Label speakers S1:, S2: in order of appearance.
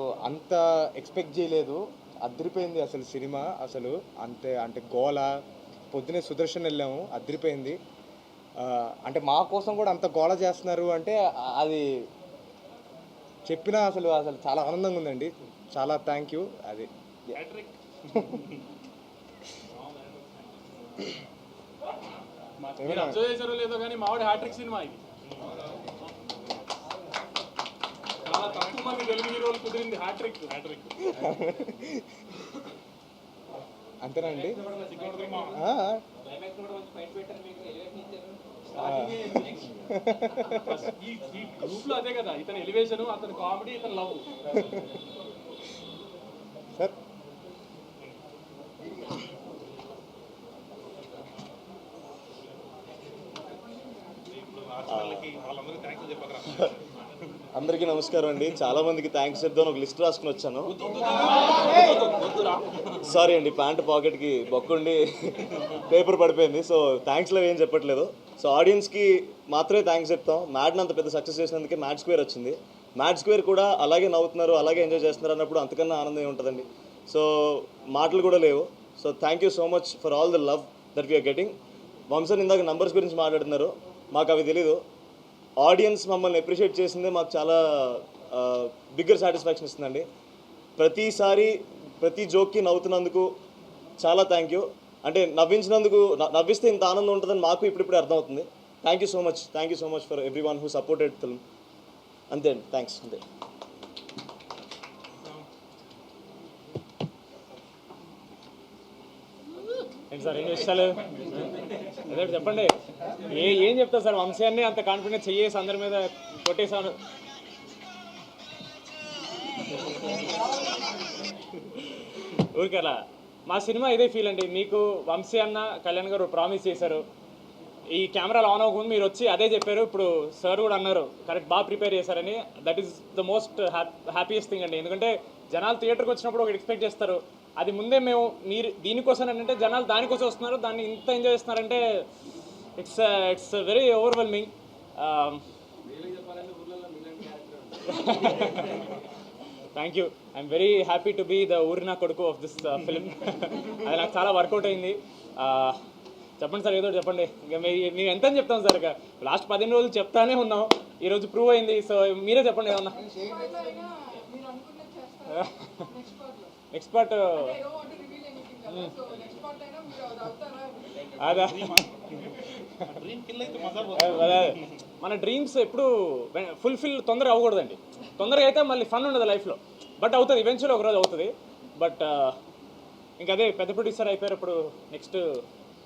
S1: అంత ఎక్స్పెక్ట్ చేయలేదు. అదిరిపోయింది అసలు సినిమా. అసలు అంతే అంటే గోల. పొద్దునే సుదర్శన్ వెళ్ళాము. అదిరిపోయింది. అంటే మా కోసం కూడా అంత గోల చేస్తున్నారు అంటే అది చెప్పినా అసలు అసలు చాలా ఆనందంగా ఉందండి. చాలా థ్యాంక్ యూ. అది
S2: లేదో కానీ మావాడి హ్యాట్రిక్ సినిమా ఇది. తక్కువ మంది తెలుగు హీరోలు కుదిరింది హ్యాట్రిక్ హ్యాట్రిక్
S1: అంతేనా అండి? ఆ,
S2: ఈ ఈ గ్రూప్లో అదే కదా ఇతని ఎలివేషన్ అతని కామెడీ ఇతని లవ్
S1: సార్.
S3: అందరికీ నమస్కారం అండి. చాలా మందికి థ్యాంక్స్ చెప్దాం ఒక లిస్ట్ రాసుకుని వచ్చాను. సారీ అండి ప్యాంట్ పాకెట్కి బొక్కుండి పేపర్ పడిపోయింది. సో థ్యాంక్స్లో ఏం చెప్పట్లేదు. సో ఆడియన్స్కి మాత్రమే థ్యాంక్స్ చెప్తాం. మ్యాడ్ని అంత పెద్ద సక్సెస్ చేసినందుకే మ్యాడ్ స్క్వేర్ వచ్చింది. మ్యాడ్ స్క్వేర్ కూడా అలాగే నవ్వుతున్నారు అలాగే ఎంజాయ్ చేస్తున్నారు అన్నప్పుడు అంతకన్నా ఆనందం ఏముంటుందండి సో మాటలు కూడా లేవు. So thank you so much for all the love that we're getting వంశన్ ఇందాక నంబర్స్ గురించి మాట్లాడుతున్నారు. మాకు అవి తెలీదు. ఆడియన్స్ మమ్మల్ని అప్రిషియేట్ చేసిందే మాకు చాలా బిగ్గర్ సాటిస్ఫాక్షన్ ఇస్తుందండి. ప్రతిసారి ప్రతి జోక్కి నవ్వుతున్నందుకు చాలా థ్యాంక్ యూ అంటే నవ్వించినందుకు నవ్విస్తే ఇంత ఆనందం ఉంటుందని మాకు ఇప్పుడిప్పుడే అర్థమవుతుంది. Thank you so much thank you so much for everyone who supported film అంతే అండి. థ్యాంక్స్ అంతే.
S4: ఏంటి సార్ ఏం చేస్తారు? అదే చెప్పండి. ఏ ఏం చెప్తారు సార్? వంశాన్ని అంత కాన్ఫిడెన్స్ చెయ్యేసి అందరి మీద కొట్టేశాను ఊరికలా మా సినిమా ఇదే ఫీల్ అండి. మీకు వంశీ అన్న కళ్యాణ్ గారు ప్రామిస్ చేశారు. ఈ కెమెరాలు ఆన్ అవ్వకముందు మీరు వచ్చి అదే చెప్పారు. ఇప్పుడు సార్ కూడా అన్నారు. కరెక్ట్ బాగా ప్రిపేర్ చేశారని. That is the most happiest thing అండి. ఎందుకంటే జనాలు థియేటర్కి వచ్చినప్పుడు ఒకటి ఎక్స్పెక్ట్ చేస్తారు. అది ముందే మేము మీరు దీనికోసం అంటే జనాలు దానికోసం వస్తున్నారు దాన్ని ఇంత ఎంజాయ్ చేస్తున్నారంటే it's it's very overwhelming thank you I'm very happy to be the ఊరినా కొడుకు ఆఫ్ దిస్ ఫిలిం అది నాకు చాలా వర్కౌట్ అయింది. Uh, చెప్పండి సార్ ఏదో ఒకటి చెప్పండి. ఇంకా మేము ఎంత అని చెప్తాం సార్ ఇక. లాస్ట్ పదిహేను రోజులు చెప్తానే ఉన్నాం. ఈరోజు ప్రూవ్ అయింది. సో మీరే చెప్పండి ఏమన్నా. నెక్స్ట్ పార్ట్ అదా అదే. మన డ్రీమ్స్ ఎప్పుడు ఫుల్ఫిల్ తొందరగా అవ్వకూడదండి. తొందరగా అయితే మళ్ళీ ఫన్ ఉండదు లైఫ్లో బట్ అవుతుంది ఈవెన్చువల్ ఒక రోజు అవుతుంది బట్ ఇంకా అదే పెద్ద ప్రొడ్యూసర్ అయిపోయారు ఇప్పుడు. నెక్స్ట్